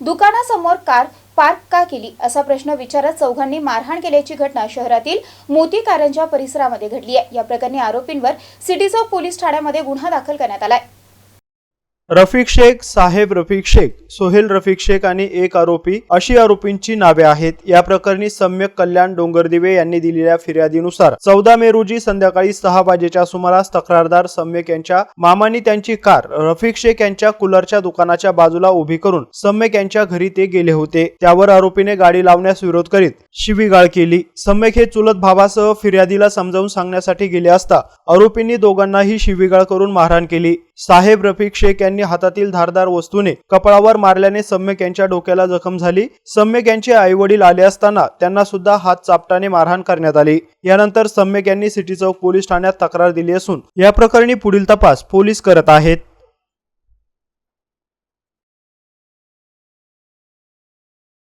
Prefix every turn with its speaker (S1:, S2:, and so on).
S1: दुकानासमोर car park का केली? असा प्रश्न विचारत चौघांनी मारहाण केल्याची घटना शहरातील मोती कारंजा परिसरामध्ये घडली आहे. या प्रकरणी आरोपींवर सिटी चौक पोलीस ठाण्यामध्ये गुन्हा दाखल करण्यात आलाय.
S2: रफिक शेख साहेब रफिक शेख सोहेल रफिक शेख आणि एक आरोपी अशी आरोपींची नावे आहेत. या प्रकरणी सम्यक कल्याण डोंगरदिवे यांनी दिलेल्या फिर्यादीनुसार चौदा मे रोजी संध्याकाळी सहा वाजेच्या सुमारास तक्रारदार सम्यक यांच्या मामानी त्यांची कार रफिक शेख यांच्या कुलरच्या दुकानाच्या बाजूला उभी करून सम्यक यांच्या घरी ते गेले होते. त्यावर आरोपीने गाडी लावण्यास विरोध करीत शिवीगाळ केली. सम्यक हे चुलत भावासह फिर्यादीला समजावून सांगण्यासाठी गेले असता आरोपींनी दोघांनाही शिवीगाळ करून मारहाण केली. साहेब रफिक शेख यांनी हातातील धारदार वस्तूने कपाळावर मारल्याने सम्यक यांच्या डोक्याला जखम झाली. सम्यक यांचे आई वडील आले असताना त्यांना सुद्धा हात चापटाने मारहाण करण्यात आली. यानंतर सम्यक यांनी सिटी चौक पोलीस ठाण्यात तक्रार दिली असून या प्रकरणी पुढील तपास पोलीस करत आहेत.